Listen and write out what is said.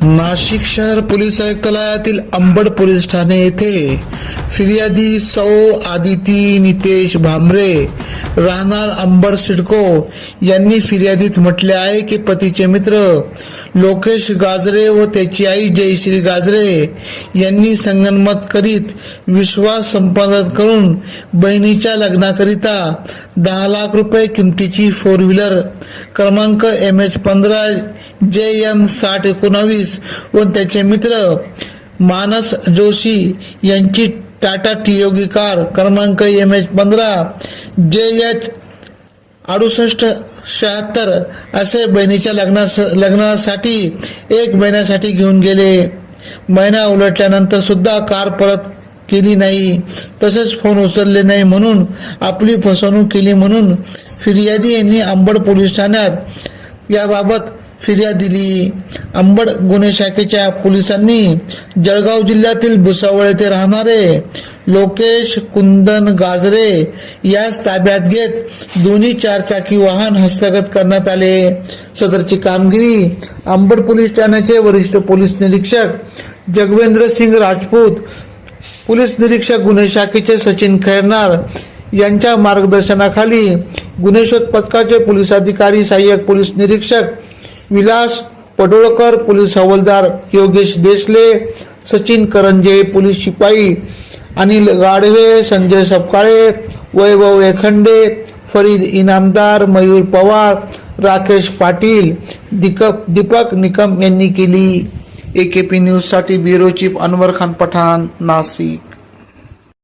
नाशिक शहर पोलीस आयुक्तालयातील अंबड पोलीस ठाणे येथे फिर्यादी सौ आदिती नितेश भांबरे राहणार अंबर सिडको यांनी फिर्यादीत म्हटले आहे की पतीचे मित्र लोकेश गाजरे व त्याची आई जयश्री गाजरे यांनी संगनमत करीत विश्वास संपादन करून बहिणीच्या लग्नाकरिता दहा लाख रुपये किमतीची फोर व्हीलर क्रमांक एम एच पंधरा जे एम साठ एकोणावीस व त्याचे मित्र मानस जोशी यांची टाटा टियोगी कार क्रमांक एम एच पंधरा जे एच अडुसष्ट शहात्तर असे बहिणीच्या लग्नास लग्नासाठी एक महिन्यासाठी घेऊन गेले. महिना उलटल्यानंतर सुद्धा कार परत केली नाही. तसेच फोन उचलले नाही म्हणून आपली फसवणूक केली म्हणून फिर्यादी यांनी अंबड पोलीस ठाण्यात याबाबत फिर्याद दिली. अंबड गुन्हे शाखेच्या पोलिसांनी जळगाव जिल्ह्यातील भुसावळ येथे राहणारे लोकेश कुंदन गाजरे यास ताब्यात घेत दोन्ही चारचाकी वाहन हस्तगत करण्यात आले. सदरची कामगिरी अंबड पोलीस ठाण्याचे वरिष्ठ पोलीस निरीक्षक जगवेंद्र सिंग राजपूत पोलीस निरीक्षक गुन्हे शाखेचे सचिन खैरनार यांच्या मार्गदर्शनाखाली गुन्हे शोध पथकाचे पोलीस अधिकारी सहाय्यक पोलीस निरीक्षक विलास पडोळकर पोलीस हवालदार योगेश देसले सचिन करंजे पोलीस शिपाई अनिल गाढवे संजय सपकाळे वैभव एखंडे फरीद इनामदार मयूर पवार राकेश पाटील दीपक दीपक निकम यांनी केली. ए के पी न्यूजसाठी ब्युरो चीफ अनवर खान पठाण नाशिक.